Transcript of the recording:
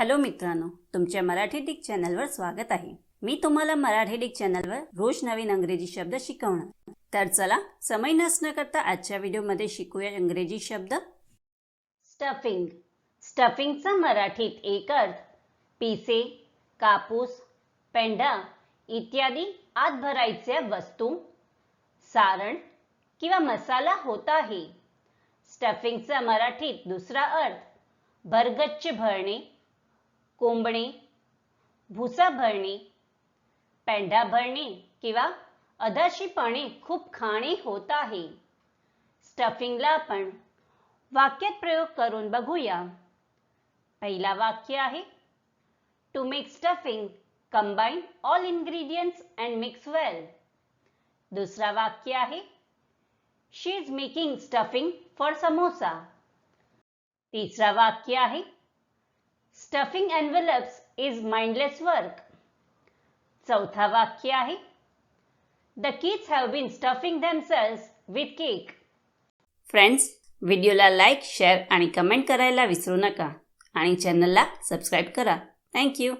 Hello मित्रांनो तुमच्या Marathi Dick चॅनलवर स्वागत आहे. मी तुम्हाला मराठी डिक चॅनलवर रोज नवीन अंग्रेजी शब्द शिकवणार. तर चला समय नसणं करता आजच्या व्हिडिओमध्ये शिकूया इंग्रजी शब्द. स्टफिंग स्टफिंगचा मराठीत एक अर्थ पिसे कापूस पेंढा इत्यादी आत भरायच्या वस्तू सारण किंवा मसाला होत आहे. स्टफिंगचा मराठीत दुसरा अर्थ भरगच्च भरणे कोंबणे भुसा भरणे पेंढा भरणे किंवा अदाशीपणे खूप खाणे होत आहे. स्टफिंगला आपण वाक्यात प्रयोग करून बघूया. पहिला वाक्य आहे to make stuffing combine all ingredients and mix well दुसरा वाक्य आहे she is making stuffing for samosa तिसरा वाक्य आहे stuffing envelopes is mindless work चौथा वाक्य आहे. The kids have been stuffing themselves with cake friends व्हिडिओला लाईक शेअर आणि कमेंट करायला विसरू नका. आणि चॅनलला सबस्क्राईब करा. थँक्यू